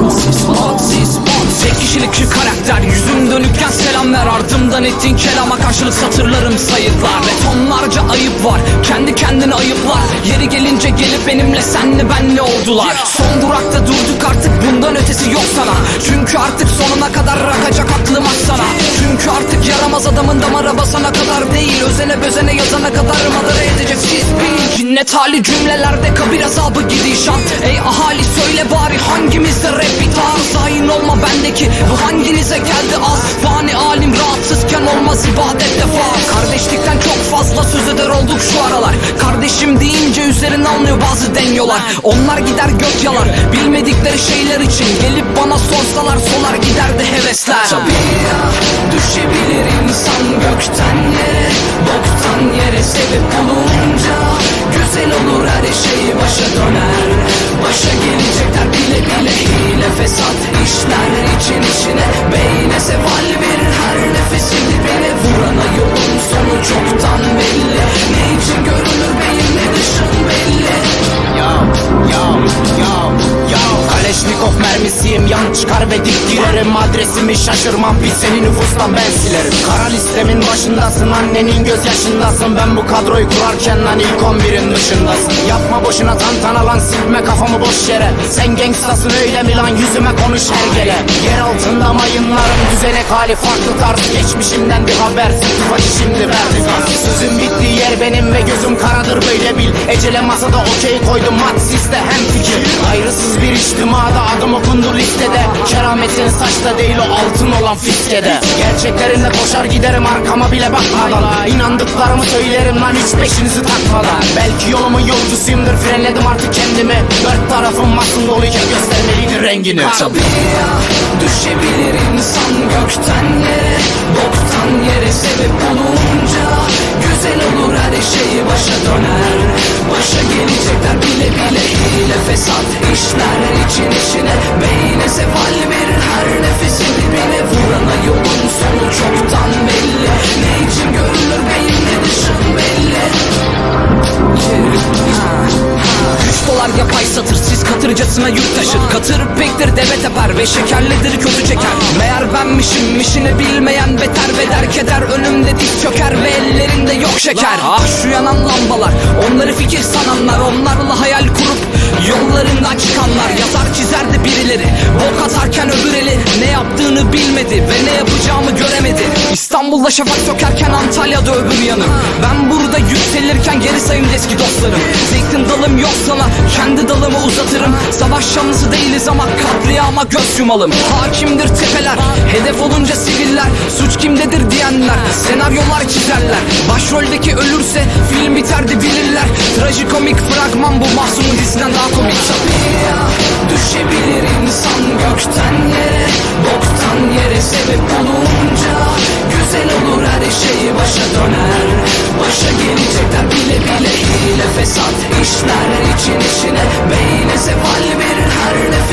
Monsis, monsis, monsis Tek kişilik şu karakter Yüzüm dönükken selam ver Ardımdan ettiğin kelama karşılık satırlarım sayıklar. Ve tonlarca ayıp var Kendi kendine ayıplar. Yeri gelince gelip benimle senle benle oldular. Son durakta durduk artık bundan ötesi yok sana. Çünkü artık sonuna kadar rakacak aklım sana. Çünkü artık yaramaz adamın damara basana kadar değil. Özene bözene yazana kadar madara edecek siz Cinnet hali cümlelerde kabir azabı gidişat. Ey ahali söyle bari hangimizde rap tarz? Hain olma bendeki bu hanginize geldi az? Fani alim rahatsızken olmaz ibadette farz Kardeşlikten çok fazla söz eder olduk şu aralar. Kardeşim deyince üzerine alınıyor bazı deniyorlar. Onlar gider gök yalar. Bilmedikleri şeyler için Gelip bana sorsalar solar giderdi hevesler. Tabii ve dik girerim. Adresimi şaşırmam bir seni nüfustan ben silerim. Kara listemin başındasın annenin gözyaşındasın. Ben bu kadroyu kurarken lan ilk 11'in dışındasın. Yapma boşuna tantana lan silme kafamı boş yere. Sen gangstasın öyle mi lan yüzüme konuş her gele. Yer altında mayınlarım düzenek hali farklı tarz Geçmişimden bir haber. Tıfacı şimdi verdi Sözün bittiği yer benim ve gözüm karadır böyle bil. Ecele masada okey koydum madsiste hem fikir. Ayrısız bir içtimada adım okundu listede. Kerametin saçta değil o altın olan fiskede. Gerçeklerimle koşar giderim arkama bile bakmadan. İnandıklarımı söylerim lan hiç peşinizi takmadan. Belki yolumun yolcusuyumdur frenledim artık kendimi. Dört tarafım masum doluyken göstermeliydi rengini. Tabii ya düşebilir insan gökten yere Boktan yere sebep olunca Güzel olur her şey başa döner. Başa gelecekler bile bile hile fesat işler için içine Beyne seval verir satır siz katırcasına yük taşır. Katır pektir deve teper ve şekerlidir kötü çeker. Meğer benmişim işini bilmeyen beter ve der keder. Önümde diz çöker ve ellerinde yok şeker. Ah şu yanan lambalar onları fikir sananlar. Onlarla hayal kurup yollarından çıkanlar. Yazar çizerdi birileri bok atarken öbür eli Ne yaptığını bilmedi ve ne yapacağımı göremedi İstanbul'da şafak sökerken Antalya'da öbür yanı Ben burada yükselirken geri sayım eski dostlarım. Zeytin dalım yok sana kendi dalımı uzatırım. Savaş yanlısı değiliz ama katliama göz yumalım. Hakimdir tepeler hedef olunca siviller. Suç kimdedir diyenler senaryolar çizerler. Başroldeki ölürse film biterdi bilirler. Trajikomik fragman bu mahsumun dizisinden daha komik. Tabii ya düşebilir fesat işler için içine Beyne seval verir her nefesi